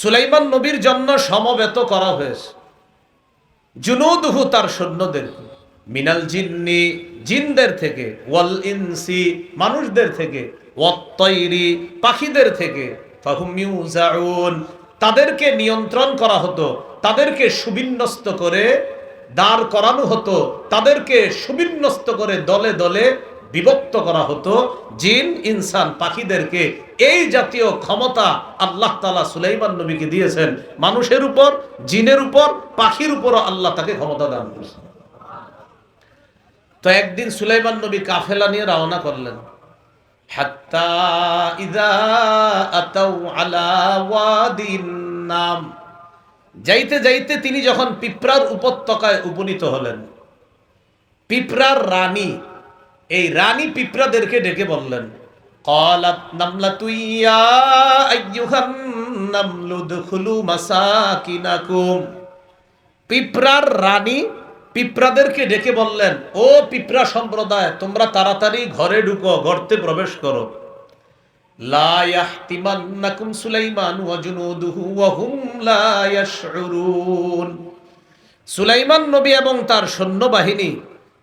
সুলাইমান নবীর জন্য সমবেত করা হয়েছে। জুনুদহু তার সৈন্যদের মিনাল জিন্নি জিনদের থেকে, ওয়াল ইনসি মানুষদের থেকে ওয়াত্তৈরি পাখিদের থেকে তাদেরকে নিয়ন্ত্রণ করা হতো, তাদেরকে সুবিন্যস্ত করে দাঁড় করানো হতো, তাদেরকে সুবিন্যস্ত করে দলে দলে বিভক্ত করা হতো, জিন, ইনসান, পাখিদেরকে। এই জাতীয় ক্ষমতা আল্লাহ তালা সুলাইমান নবীকে দিয়েছেন মানুষের উপর, জিনের উপর, পাখির উপরও আল্লাহ তাকে ক্ষমতা দান করেছেন। তো একদিন সুলাইমান নবী কাফেলা নিয়ে রওনা করলেন। নাম। যাইতে যাইতে তিনি যখন পিঁপড়ার উপত্যকায় উপনীত হলেন, পিঁপড়ার রানী এই রানী পিঁপড়াদেরকে ডেকে বললেন قالت نملة يا أيها النمل ادخلوا مساكنكم পিঁপড়ার রানী পিঁপড়াদেরকে ডেকে বললেন ও পিঁপড়া সম্প্রদায় তোমরা তাড়াতাড়ি ঘরে ঢুকো গর্তে প্রবেশ করো লা ইয়াহতিমান্নাকুম সুলাইমান ওয়া জুনুদুহু ওয়া হুম লা ইয়াশউরুন সুলাইমান নবী এবং তার সৈন্যবাহিনী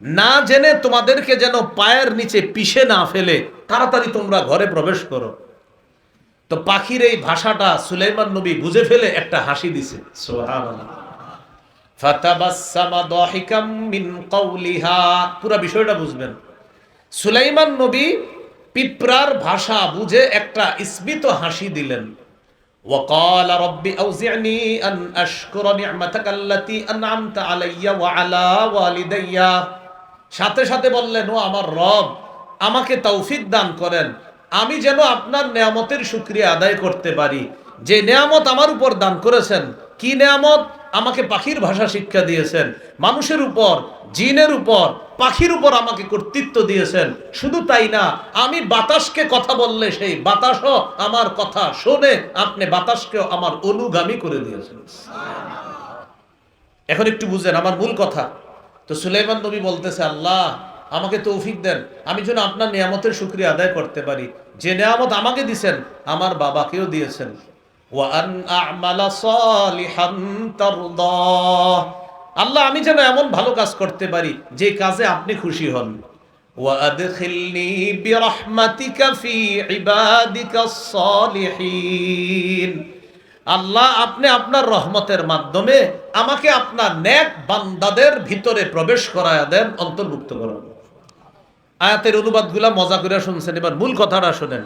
না জেনে তোমাদেরকে যেন পায়ের নিচে পিষে না ফেলে তাড়াতাড়ি তোমরা ঘরে প্রবেশ করো তো পাখির এই ভাষাটা সুলাইমান নবী বুঝে ফেলে একটা হাসি দিছে সুবহানাল্লাহ ফাতাবাসসামা দাহিকাম মিন কাওলিহা পুরো বিষয়টা বুঝবেন সুলাইমান নবী পিঁপড়ার ভাষা বুঝে একটা স্মিত হাসি দিলেন وقال رب أوزعني أن أشكر نعمتك التي أنعمت علي وعلى والدي সাথে সাথে বললেন, ও আমার রব, আমাকে তৌফিক দান করেন। আমি যেন আপনার নেয়ামতের শুক্রিয়া আদায় করতে পারি। যে নেয়ামত আমার উপর দান করেছেন, কি নেয়ামত? আমাকে পাখির ভাষা শিক্ষা দিয়েছেন। মানুষের উপর, জিনের উপর, পাখির উপর আমাকে কর্তৃত্ব দিয়েছেন। শুধু তাই না, আমি বাতাসকে কথা বললে সেই বাতাসও আমার কথা শোনে আপনি বাতাসকেও আমার অনুগামী করে দিয়েছেন। এখন একটু বুঝেন, আমার মূল কথা তো সুলাইমান নবী বলতেছে, আল্লাহ, আমাকে তৌফিক দেন। আমি যেন আপনার নিয়ামতের সুক্রিয়া আদায় করতে পারি। যে নিয়ামত আমাকে দিছেন, আমার বাবাকেও দিয়েছেন। আল্লাহ, আমি যেন এমন ভালো কাজ করতে পারি, যে কাজে আপনি খুশি হন। ওয়াদখিলনি ফি আল্লাহ আপনি আপনার রহমতের মাধ্যমে আমাকে আপনার নেক বান্দাদের ভিতরে প্রবেশ করায় দেন, অন্তর্ভুক্ত করান। আয়াতের অনুবাদগুলা মজা করে শুনছেন। এবার মূল কথাটা শোনেন।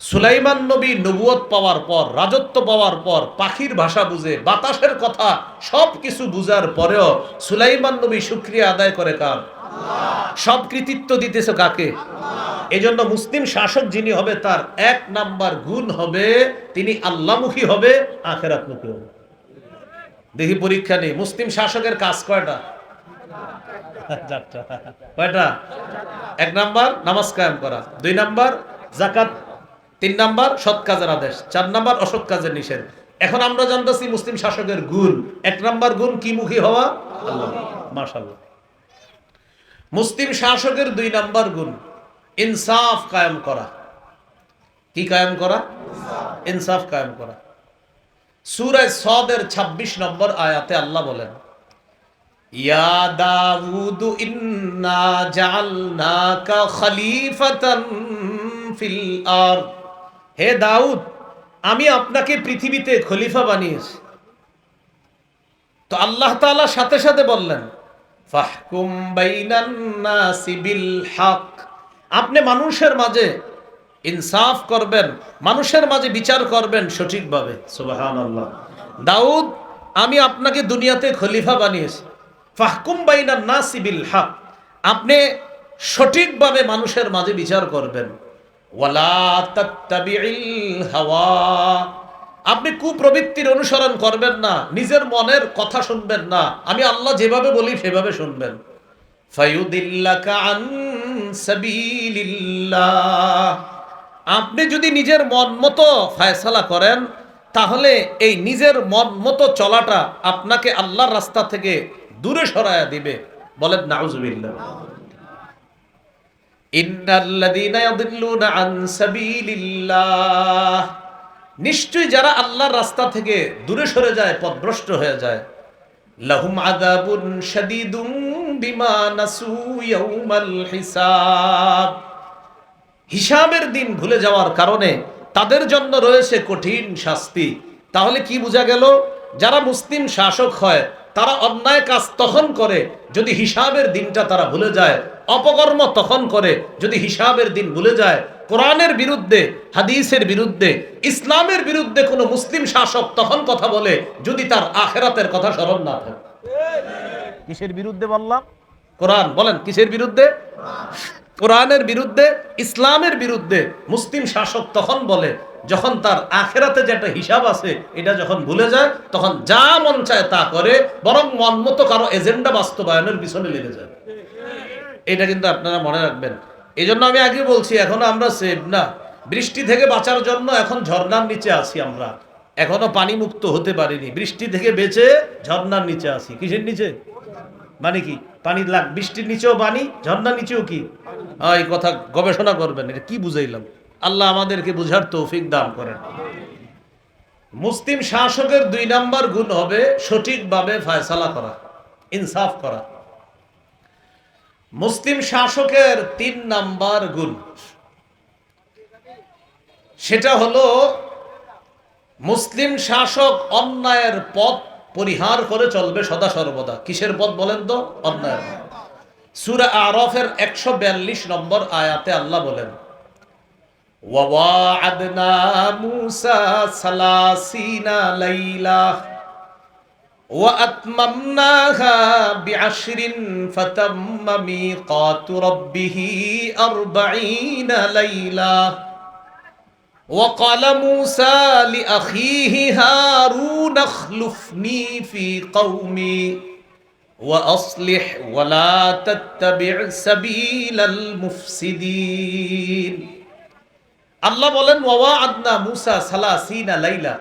সুলাইমান নবী নবুয়ত পাওয়ার পর, রাজত্ব পাওয়ার পর, পাখির ভাষা বুঝে, বাতাসের কথা সব কিছু বুঝার পরেও সুলাইমান নবী শুক্রিয়া আদায় করে কার? সব কৃতিত্ব দিতেছে কাকে? এজন্য মুসলিম শাসক যিনি হবে, তার এক নাম্বার গুণ হবে, তিনি আল্লাহমুখী হবে, আখেরাতমুখী হবে। দেখি পরীক্ষা নেই। মুসলিম শাসকের কাজ কয়টা? কয়টা? এক নাম্বার, নামাজ কায়েম করা। দুই নাম্বার জাকাত তিন নাম্বার, সৎ কাজের আদেশ। চার নাম্বার, অসৎ কাজের নিষেধ। এখন আমরা জানতেছি মুসলিম শাসকের গুণ। এক নাম্বার গুণ কি মুখী হওয়া? আল্লাহ। মাশাল্লাহ মুসলিম শাসকের দুই নাম্বার গুণ। ইনসাফ কায়েম করা। কি কায়েম করা? ইনসাফ কায়েম করা। সুরায় সদের ২৬ নম্বর আয়াতে আল্লাহ বলেন, ইয়া ইন্না খলিফাতান হে দাউদ, আমি আপনাকে পৃথিবীতে খলিফা বানিয়েছি। তো আল্লাহ তাআলা সাথে সাথে বললেন, ফাহকুম বাইনান নাসি বিল হক। আপনি মানুষের মাঝে ইনসাফ করবেন, মানুষের মাঝে বিচার করবেন সঠিকভাবে। সুবহানাল্লাহ। দাউদ, আমি আপনাকে দুনিয়াতে খলিফা বানিয়েছি। ফাহকুম বাইনান নাসি বিল হক। আপনি সঠিকভাবে মানুষের মাঝে বিচার করবেন। হাওয়া। আপনি কুপ্রবৃত্তির অনুসরণ করবেন না, নিজের মনের কথা শুনবেন না। আমি আল্লাহ যেভাবে বলি সেভাবে শুনবেন। ফায়ুদিল্লাকা আন আপনি যদি নিজের মন মতো ফায়সালা করেন, তাহলে এই নিজের মন মতো চলাটা আপনাকে আল্লাহর রাস্তা থেকে দূরে সরায়া দিবে। বলেন, নাউজুবিল্লাহ। নিশ্চয়ই যারা আল্লাহর রাস্তা থেকে দূরে সরে যায়, পথভ্রষ্ট হয়ে যায় লাহুম আযাবুন শাদীদুম হিসাব। হিসাবের দিন ভুলে যাওয়ার কারণে তাদের জন্য রয়েছে কঠিন শাস্তি। তাহলে কি বোঝা গেল? যারা মুসলিম শাসক হয়, তারা অন্যায় কাজ তখন করে যদি হিসাবের দিনটা তারা ভুলে যায়, অপকর্ম তখন করে যদি হিসাবের দিন ভুলে যায় কোরআনের বিরুদ্ধে হাদিসের বিরুদ্ধে ইসলামের বিরুদ্ধে কোনো মুসলিম শাসক তখন কথা বলে যদি তার আখেরাতের কথা স্মরণ না থাকে। কিসের বিরুদ্ধে বললাম? কোরআন বলেন কিসের বিরুদ্ধে? কোরআনের বিরুদ্ধে ইসলামের বিরুদ্ধে মুসলিম শাসক তখন বলে যখন তার আখেরাতে যে একটা হিসাব আছে এটা যখন ভুলে যায় তখন যা মন চায় তা করে বরং মন মতো কারও এজেন্ডা বাস্তবায়নের পিছনে লেগে যায়। এটা কিন্তু আপনারা মনে রাখবেন এই জন্য আমি আগে বলছি, এখনও আমরা সেভ না। বৃষ্টি থেকে বাঁচার জন্য এখন ঝর্ণার নিচে আছি আমরা। এখনও পানি মুক্ত হতে পারিনি। বৃষ্টি থেকে বেঁচে ঝর্ণার নিচে আছি। কিসের নিচে? মানে কি? পানি লাগ বৃষ্টির নিচেও পানি, ঝর্ণার নিচেও কি? এই কথা গবেষণা করবেন, এটা কি বুঝাইলাম? আল্লাহ আমাদেরকে বুঝার তৌফিক দান করেন। মুসলিম শাসকের দুই নাম্বার গুণ হবে সঠিকভাবে ফয়সালা করা, ইনসাফ করা। মুসলিম শাসকের তিন নাম্বার গুণ। সেটা হলো, মুসলিম শাসক অন্যায়ের পথ পরিহার করে চলবে সদা সর্বদা। কিসের পথ বলেন তো? অন্যায়ের। সূরা আরফের একশো বিয়াল্লিশ নম্বর আয়াতে আল্লাহ বলেন ওয়াওয়াআদনা মুসা সালাসিনা লাইলা। وأتممناها بعشر فتم ميقات ربه أربعين ليلة وقال موسى لأخيه هارون اخلفني في قومي وأصلح ولا تتبع سبيل المفسدين الله بولن وواعدنا موسى سلاسين ليلة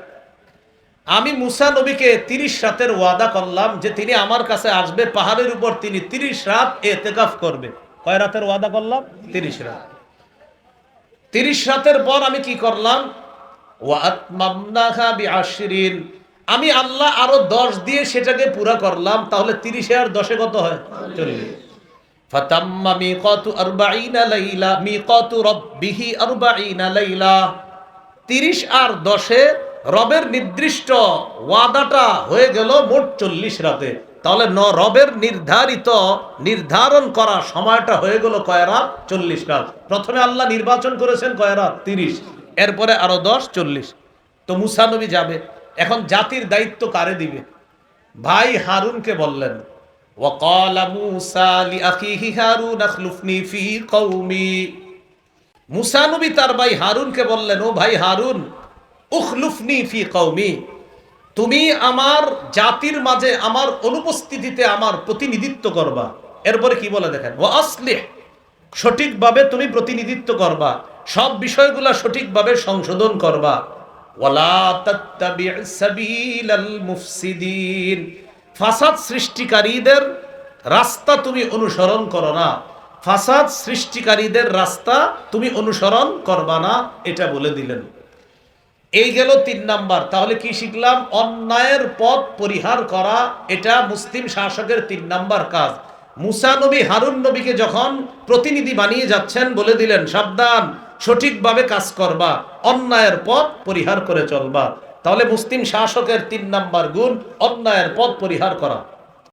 আমি মুসা নবীকে তিরিশ রাতের ওয়াদা করলাম যে তিনি আমার কাছে আসবে, পাহাড়ের উপর তিনি তিরিশ রাত এতেকাফ করবে। কয় রাতের ওয়াদা করলাম? তিরিশ রাত। তিরিশ রাতের পর আমি কি করলাম? আমি আল্লাহ আরও দশ দিয়ে সেটাকে পুরা করলাম, তাহলে তিরিশে আর দশে কত হয়? তিরিশ আর দশে রবের নির্দিষ্ট ওয়াদাটা হয়ে গেল মোট চল্লিশ রাতে। তাহলে ন রবের নির্ধারিত, নির্ধারণ করা সময়টা হয়ে গেল কয় রাত? চল্লিশ রাত। প্রথমে আল্লাহ নির্বাচন করেছেন কয় রাত? তিরিশ। এরপরে আরও দশ, চল্লিশ। তো মুসানবী যাবে। এখন জাতির দায়িত্ব কারে দিবে? ভাই হারুনকে বললেন মুসানবী তার ভাই হারুনকে বললেন, ও ভাই হারুন উখলুফনি ফি কওমি। তুমি আমার জাতির মাঝে আমার অনুপস্থিতিতে আমার প্রতিনিধিত্ব করবা। এরপরে কি বলে দেখেন? ও আসলিহ, সঠিকভাবে তুমি প্রতিনিধিত্ব করবা। সব বিষয়গুলা সঠিকভাবে সংশোধন করবা। ফাসাদ সৃষ্টিকারীদের রাস্তা তুমি অনুসরণ করো না। ফাসাদ সৃষ্টিকারীদের রাস্তা তুমি অনুসরণ করবা না, এটা বলে দিলেন। এই গেল তিন নাম্বার। তাহলে কি শিখলাম? অন্যায়ের পথ পরিহার করা, এটা মুসলিম শাসকের তিন নাম্বার কাজ। মুসা নবী, হারুন নবীকে যখন প্রতিনিধি বানিয়ে যাচ্ছেন বলে দিলেন, সাবধান, সঠিকভাবে কাজ করবা, অন্যায়ের পথ পরিহার করে চলবা। তাহলে মুসলিম শাসকের তিন নাম্বার গুণ, অন্যায়ের পথ পরিহার করা।